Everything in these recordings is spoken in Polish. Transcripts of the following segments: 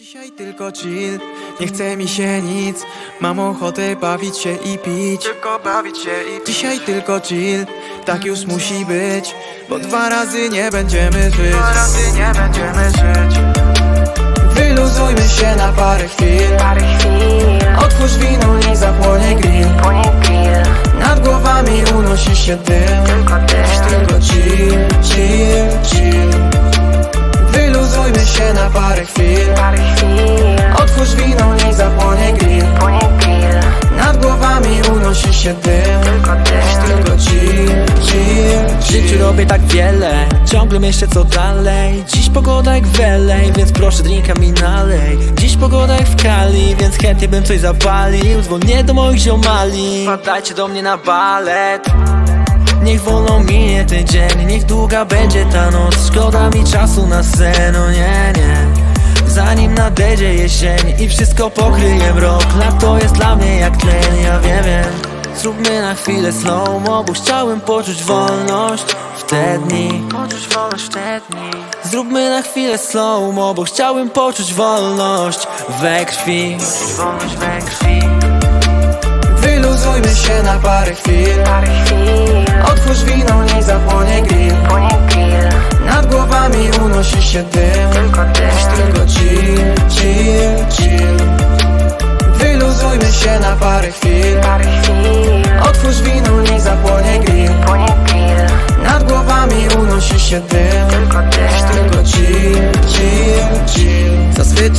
Dzisiaj tylko chill, nie chce mi się nic. Mam ochotę bawić się i pić. Tylko bawić się i Dzisiaj tylko chill, tak już musi być Bo dwa razy nie będziemy żyć. Dwa razy nie będziemy żyć. Wyluzujmy się na parę chwil. Parę chwil. Otwórz wino, niech zapłonie grill. Grill, Nad głowami unosi się dym Ciągle myślę co dalej. Dziś pogoda jak w LA, więc proszę drinka mi nalej. Dziś pogoda jak w Kali, więc chętnie bym coś zapalił Dzwonię do moich ziomali Wpadajcie do mnie na balet. Niech wolno minie ten dzień Niech długa będzie ta noc. Szkoda mi czasu na sen, no nie, nie. Zanim nadejdzie jesień I wszystko pokryje mrok. Lato jest dla mnie jak tlen, ja wiem, wiem. Zróbmy na chwilę slow-mo Bo chciałem poczuć wolność te dni. Poczuć wolność w te dni. Zróbmy na chwilę slow-mo Bo chciałem poczuć wolność we krwi. Poczuć wolność we krwi. Wyluzujmy się na parę chwil. Parę chwil, Otwórz wino, niech zapłonie grill. Grill. Nad głowami unosi się dym. Tylko dym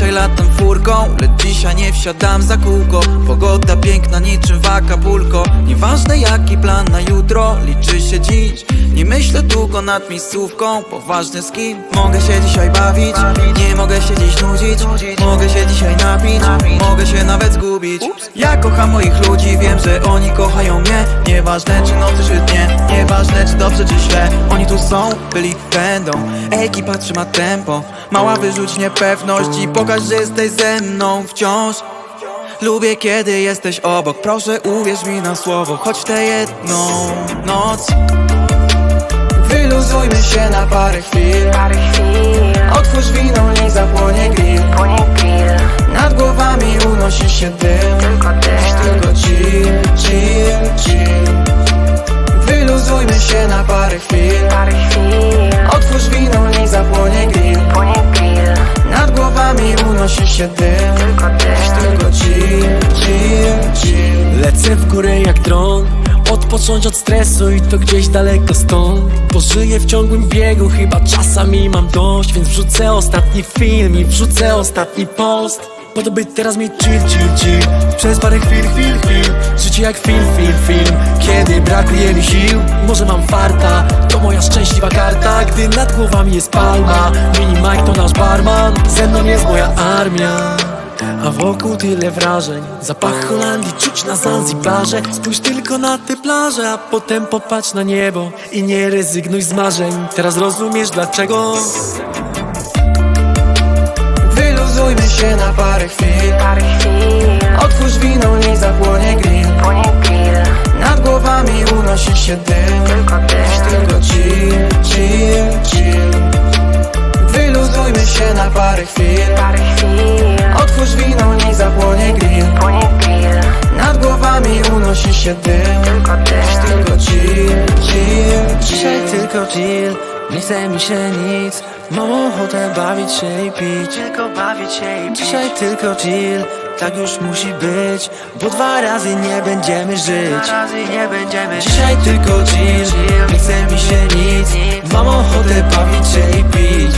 Zazwyczaj latam furką, lecz dzisiaj nie wsiadam za kółko. Pogoda piękna niczym w Acapulco Nieważne jaki plan na jutro, liczy się dziś. Nie myślę długo nad miejscówką, poważny z kim Mogę się dzisiaj bawić, nie mogę się dziś nudzić Mogę się dzisiaj napić, mogę się zgubić Ja kocham moich ludzi, wiem, że oni kochają mnie. Nieważne czy nocy czy dnie, nieważne czy dobrze czy źle. Oni tu są, byli, będą. Ekipa trzyma tempo. Mała wyrzuć niepewność i pokaż, że jesteś ze mną wciąż. Lubię kiedy jesteś obok, proszę uwierz mi na słowo. Choć tę jedną noc Wyluzujmy się na Parę chwil, się dym Tylko chill, chill, chill Lecę w górę jak dron. Odpocząć od stresu i to gdzieś daleko stąd. Bo żyję w ciągłym biegu, chyba czasami mam dość Więc wrzucę ostatni film i wrzucę ostatni post Po to by teraz mieć chill, chill, chill. Przez parę chwil, chwil, chwil Życie jak film, film, film. Kiedy brakuje mi sił, może mam farta. To moja szczęśliwa karta, gdy nad głowami jest palma. Mini Mike to nasz barman Ze mną jest moja armia. A wokół tyle wrażeń Zapach Holandii czuć na Zanzibarze. Spójrz tylko na te plaże A potem popatrz na niebo I nie rezygnuj z marzeń. Teraz rozumiesz dlaczego Wyluzujmy się na parę chwil. Otwórz wino, niech zapłonie grill. Nad głowami unosi się dym. Tylko chill, chill, chill. Wyluzujmy się na parę chwil. Otwórz wino, niech zapłonie grill. Nad głowami unosi się dym. Tylko tylko chill, chill, Dzisiaj chill tylko chill Nie chce mi się nic Mam ochotę bawić się i pić. Tylko bawić się i pić. Dzisiaj tylko chill tak już musi być Bo dwa razy nie będziemy żyć. Razy nie będziemy Dzisiaj tylko chill Nie chce mi się nic Mam ochotę bawić się i pić